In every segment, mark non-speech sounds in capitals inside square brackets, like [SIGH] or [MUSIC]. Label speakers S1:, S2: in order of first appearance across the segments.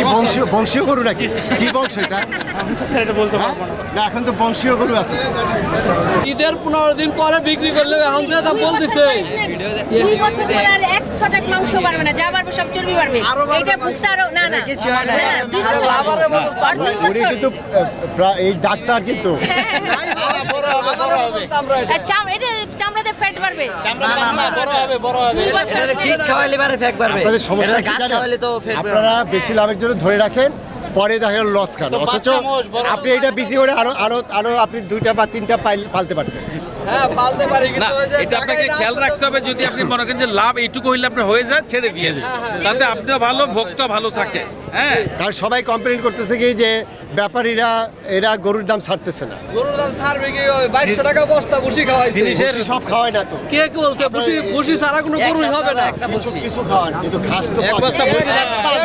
S1: কি বংশীয় বংশীয় গরু নাকি? কি বংশ এটা? হ্যাঁ?
S2: না
S1: এখন তো বংশীয় গরু আছে।
S3: ঈদের পনেরো দিন পরে বিক্রি করলে এখন যে দাম বলতেছে।
S4: দুই বছর পরে এক মাংস বাড়বে না যা বাড়বে সব চর্বি বাড়বে। এইটা ভুক্ত আরও না না। হ্যাঁ,
S1: এই ডাক্তার কিন্তু
S4: চামড়াতে ফ্যাট বাড়বে।
S3: বড় হবে বড় হবে।
S5: ফিট খাওয়াইলে বারে ফ্যাক বাড়বে।
S1: আপনাদের সমস্যা কি জানেন?
S5: তো ফ্যাট
S1: আপনারা বেশি লাভের জন্য ধরে রাখেন পরে দেখা গেল লস খান। অথচ আপনি এটা বিক্রি করে আরও আরও আরও আপনি দুইটা বা তিনটা পাইল- পালতে পারতেন।
S6: না
S3: কিন্তু ওই যে
S6: এটা আপনাকে খেয়াল
S3: রাখতে
S6: রাখতে হবে যদি আপনি মনে করেন যে লাভ এইটুকু হইলে আপনার হয়ে যায় ছেড়ে দিয়ে দিন। তাতে আপনিও ভালো ভোক্তা ভালো থাকে। হ্যাঁ।
S1: কারণ সবাই কমপ্লেন করতেছে কি যে ব্যাপারীরা এরা গরুর দাম ছাড়তেছে না।
S3: গরুর দাম ছাড়বে কি ওই বাইশশো টাকা বস্তা ভুসি খাওয়াইছে?
S1: ভুসি সব খাওয়ায় না তো।
S3: কে কি বলছে ভুসি ভুসি ছাড়া কোনো গরুই হবে না।
S1: কিছু কিছু খাওয়ান কিন্তু ঘাস তো
S6: এক বস্তা ভুসি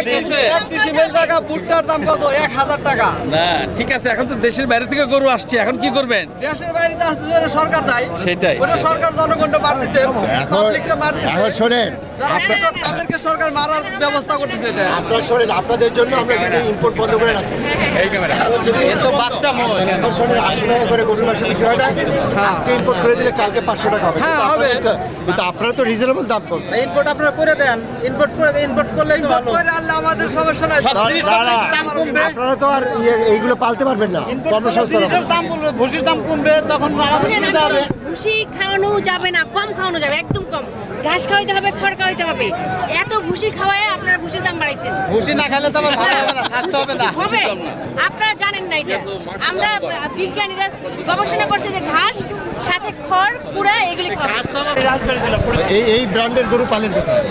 S6: দিয়েছে।
S3: এক ডিসিমেল টাকা ভুট্টার দাম কত? এক হাজার টাকা।
S6: না ঠিক আছে এখন তো দেশের বাইরে থেকে গরু আসছে এখন কি করবেন?
S3: দেশের বাইরে তো সরকার
S6: সেটাই, সেটাই।
S3: সরকার জনগণটা মারতেছে।
S1: এখন শোনেন
S3: যারা কৃষক তাদেরকে সরকার মারার ব্যবস্থা করতেছে এটা।
S1: আপনার শোনেন আপনাদের জন্য আমরা কিন্তু ইম্পোর্ট বন্ধ করে রাখছি। এখন যদি
S6: তো বাচ্চা মোষ
S1: এখন শোনেন আটশো টাকা করে গরুর মাংস বেশি হয়। না আজকে ইম্পোর্ট করে দিলে কালকে পাঁচশো টাকা হবে।
S3: হ্যাঁ, হবে।
S1: কিন্তু আপনারা তো রিজনেবল দাম করবেন।
S5: আপনারা করে দেন। ইনপুট করে ইনপুট করলেই তো ভালো।
S3: করে আনলে আমাদের সমস্যা নাই।
S6: দাম কমবে।
S1: আপনারা তো আর ইয়ে- এইগুলো পালতে পারবেন না। কর্মসংস্থান
S6: দাম ভুসির দাম কমবে তখন আমাদের
S4: বুঝলেন
S6: সুবিধা হবে?
S4: ভুসি খাওয়ানো যাবে না কম খাওয়ানো যাবে একদম কম। ঘাস খাওয়াইতে হবে খড় খাওয়াইতে হবে। এত ভুসি খাওয়ায় আপনার ভুসির দাম বাড়াইছেন।
S6: ভুসি না খেলে তো ভালো হবে না স্বাস্থ্য হবে না।
S4: হবে। আপনারা জানেন না এটা। আমরা বিজ্ঞানীরা গবেষণা করছে যে ঘাস সাথে খড় কুড়া এগুলি
S1: এই এই ব্র্যান্ডের গরু পালেন কোথায়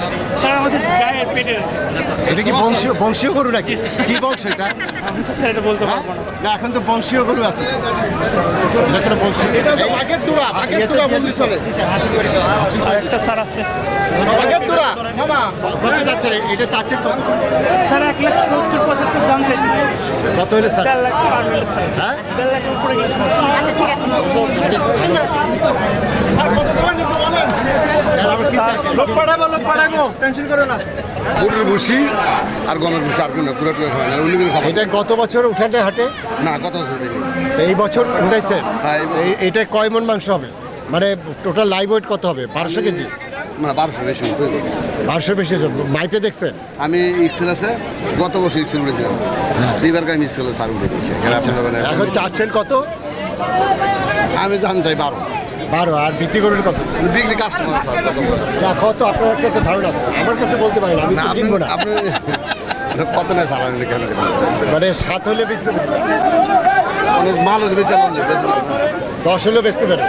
S2: স্যার আমাদের পেটের
S1: এটা কি বংশীয় বংশীয় গরু নাকি? কি বংশ এটা?
S2: স্যার এটা বলতে
S1: হ্যাঁ?
S2: পারব না।
S1: না এখন তো বংশীয় গরু আছে। এটা বংশীয় তো বাঘের দুরা বাঘের দুরা বললি চলে
S2: আর একটা স্যার আছে।
S1: বাঘের দুরা মামা। কত যাচ্ছে এটা চাচ্ছেন কত?
S2: স্যার এক লাখ সত্তর পঁচাত্তর দাম চাইতেছে।
S1: কত হলে স্যার?
S2: দেড় লাখ পার হলে স্যার।
S1: হ্যাঁ?
S2: দেড় লাখের উপরে গেছে।
S4: আচ্ছা ঠিক আছে।
S7: গরুর ভুসি আর গমের ভুসি আর কোনো পুরো টুরো খাওয়া না অন্য কোনো
S1: এটা গত বছর উঠানে হাটে
S7: না কত বছর
S1: এই বছর। উঠাইছেন
S7: হ্যাঁ,
S1: এটা কয় মন মাংস হবে? মানে টোটাল লাইভ ওয়েট কত হবে? বারোশো কেজি?
S7: মানে বারোশো বেশি।
S1: বারোশো বেশি। মাইপে দেখছেন?
S7: আমি ইক্সেল আছে গত বছর ইক্সেল উঠেছিলাম দুইবার আমি ইক্সেল সার উঠে দোকানে এখন-
S1: এখন চাচ্ছেন কত?
S7: আমি দাম চাই বারো।
S1: বারো আর বিক্রি করবেন কত?
S7: বিক্রি কাস্টমার স্যার কত?
S1: কত? আপনার একটা ধারণা আছে। আমার কাছে বলতে পারেন আমি কিনবো না।
S7: আপনি কত আমি কেন
S1: মানে সাত হলে বেচতে পারেন
S7: মাল হলে বেঁচে আলাম
S1: দশ হলেও বেচতে পারেন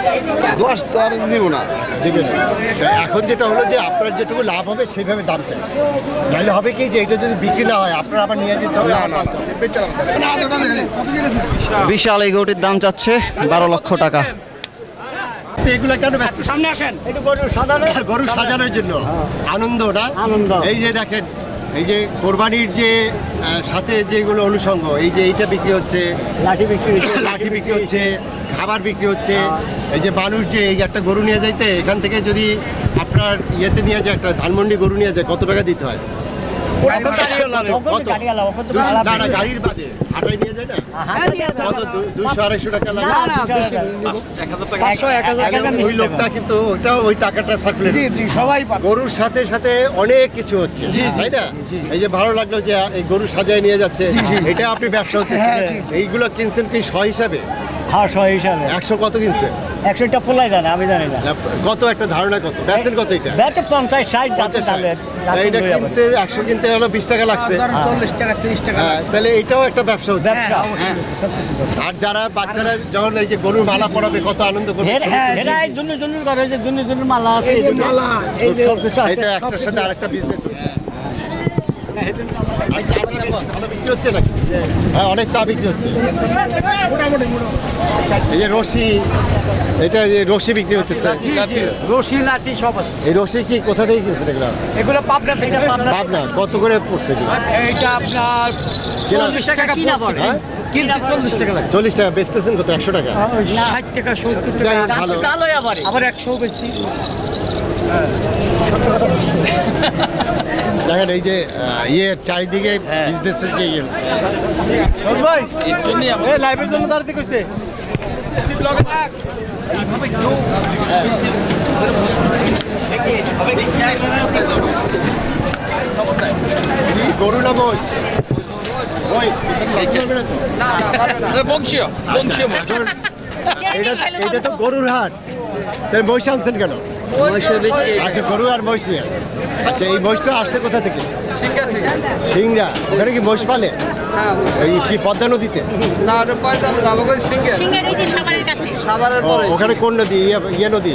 S7: দশ তো আর নিব না।
S1: দিবেন এখন যেটা হলো যে আপনার যেটুকু লাভ হবে সেইভাবে দাম চাই। নাহলে হবে কি যে এটা যদি বিক্রি না হয় আপনার আবার নিয়ে যেতে হবে
S7: না না না
S5: বিশাল এই গরুটির দাম চাচ্ছে বারো লক্ষ টাকা।
S1: এগুলো কেন ব্যস্ত?
S2: সামনে আসেন।
S1: গরু সাজানোর জন্য। আনন্দ না?
S2: আনন্দ।
S1: এই যে দেখেন এই যে কোরবানির যে সাথে যেগুলো অনুষঙ্গ এই যে এইটা বিক্রি হচ্ছে
S2: লাঠি বিক্রি হচ্ছে [LAUGHS]
S1: লাঠি বিক্রি হচ্ছে খাবার বিক্রি হচ্ছে এই যে মানুষ যে এই একটা গরু নিয়ে যাইতে এখান থেকে যদি আপনার ইয়েতে নিয়ে যায় একটা ধানমন্ডি গরু নিয়ে যায় কত টাকা দিতে হয়? গাড়ির বাদে। হাটাই নিয়ে যায় না? কত? আড়াইশো টাকা লাগে।
S6: এক হাজার
S1: ওই লোকটা কিন্তু ওটা ওই টাকাটা সার্কুলেট
S3: সবাই
S1: গরুর সাথে সাথে অনেক কিছু হচ্ছে তাই না? এই যে ভালো লাগল যে এই গরু সাজায় নিয়ে যাচ্ছে এটা আপনি ব্যবসা হচ্ছে এইগুলো কিনছেন কি শ হিসাবে?
S2: হ্যাঁ সহ হিসাবে
S1: একশো কত কিনছেন
S2: একশোটা পোলাই জানে আমি জানি না।
S1: না, কত একটা ধারণা কত? বেচেন কত এটা?
S2: ব্যাটে পঞ্চাশ ষাট
S1: কিনতে একশো কিনতে হলো বিশ টাকা লাগছে।
S3: চল্লিশ টাকা তিরিশ টাকা
S1: হ্যাঁ, তাহলে এটাও একটা ব্যবসা
S2: ব্যবসা।
S1: আর যারা বাচ্চারা যখন এই যে গরুর মালা পরাবে কত আনন্দ করবে?
S2: জন্য জন্য করে যে জন্য জন্য মালা আছে এই জন্য সব কিছু আছে।
S1: এটা একটার সাথে আরেকটা বিজনেস হচ্ছে নাকি হ্যাঁ অনেক চা বিক্রি হচ্ছে এই যে রশি এটা যে রশি বিক্রি হচ্ছে
S3: রশি লাঠি সব আছে।
S1: এই রশি কি কোথা থেকে কিনছেন এগুলো?
S3: এগুলো পাবনা থেকে।
S1: পাবনা। কত করে পড়ছে
S3: এইটা আপনার চল্লিশ টাকা
S2: কিনা
S3: পড়ছে।
S1: হ্যাঁ?
S3: চল্লিশ টাকা লাগে।
S1: চল্লিশ টাকা বেচতেছেন কত? একশো টাকা?
S3: ষাট টাকা সত্তর টাকা। আবার। একশো বেশি।
S1: দেখেন এই যে ইয়ে চারিদিকে বিজনেসের যে ইয়ে হচ্ছে।
S2: লাইভের জন্য দাঁড়াতে কইছে।
S1: গরু না?
S6: এটা বংশীয় বংশীয়
S1: তো গরুর হাট। মহিষ আনছেন কেন? আচ্ছা গরু আর মহিষ আচ্ছা এই মহিষটা আসছে কোথা থেকে? সিংরা ওখানে কি মহিষ পালে? এই কি পদ্মা নদীতে? ওখানে কোন নদী? ইয়ে নদী।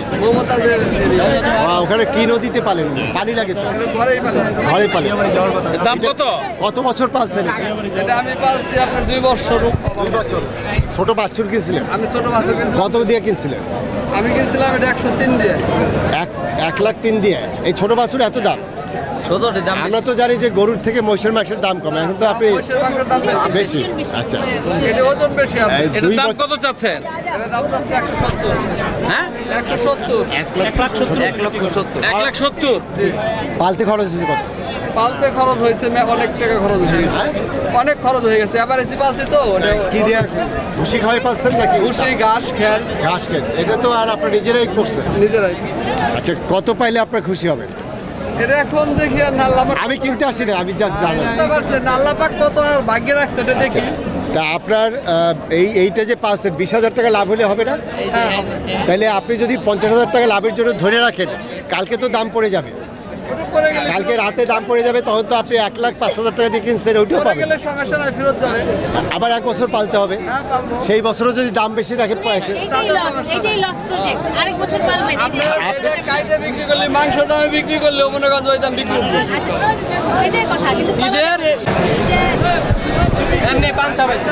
S1: ওখানে কি নদীতে পালেন? পানি লাগে তো। ঘরে পালে
S6: দাম কত?
S1: কত বছর পালছেন? এটা?
S3: আমি পালছি আপনার দুই বছর
S1: দুই বছর। ছোট বাছুর কিনছিলেন?
S3: আমি ছোট বাছুর
S1: কত দিয়ে কিনছিলেন?
S3: আমি কিনছিলাম এটা একশো তিন দিয়ে।
S1: এক এক লাখ তিন দিয়ে। এই ছোট বাছুর এত দাম? আমরা তো জানি যে গরুর থেকে মহিষের মাংসের দাম কম এখন তো আপনি
S3: মহিষের মাংসের দাম বেশি।
S1: আচ্ছা।
S3: এটা ওজন বেশি আছে।
S6: এটার দাম কত চাচ্ছেন?
S3: এটা দাম যাচ্ছে একশো সত্তর।
S6: হ্যাঁ?
S3: একশো সত্তর।
S6: এক লাখ সত্তর।
S1: পালতে খরচ হয়েছে কত?
S3: পালতে খরচ হয়েছে অনেক টাকা খরচ হয়ে গেছে। অনেক খরচ হয়ে গেছে। এবার এসে পালছি তো।
S1: কি দিয়ে ভুসি খাওয়াই পাচ্ছেন নাকি?
S3: ভুসি ঘাস খেল।
S1: ঘাস খেত এটা তো আর আপনার নিজেরাই করছেন।
S3: নিজেরাই।
S1: আচ্ছা কত পাইলে আপনার খুশি হবে?
S3: এটা এখন দেখি আর নাল্লাপাক
S1: আমি কিনতে আসি না আমি জাস্ট জানি।
S3: বুঝতে পারছি নাল্লাপাক কত আর ভাগ্যে রাখছে এটা দেখি।
S1: তা আপনার এই এইটা যে পাঁচ বিশ হাজার টাকা লাভ হলে হবে না?
S3: হ্যাঁ
S1: তাহলে আপনি যদি পঞ্চাশ হাজার টাকা লাভের জন্য ধরে রাখেন কালকে তো দাম পড়ে যাবে। কালকে রাতে দাম পড়ে যাবে তখন তো আপনি এক লাখ পাঁচ হাজার টাকা দিয়ে কিনছেন ওইটাও পাবেন। আবার এক বছর পালতে হবে।
S3: হ্যাঁ
S1: সেই বছরও যদি দাম বেশি রাখে পয়সা
S4: এটাই লস এটাই লস প্রজেক্ট আরেক বছর পালবেন এটাই-
S3: এটা কাইটে বিক্রি করলে মাংস দামে বিক্রি করলে মনে করেন ওই দাম বিক্রি করবে
S4: আচ্ছা, সেটাই কথা কিন্তু
S3: এমনি পাঁচশো পয়সা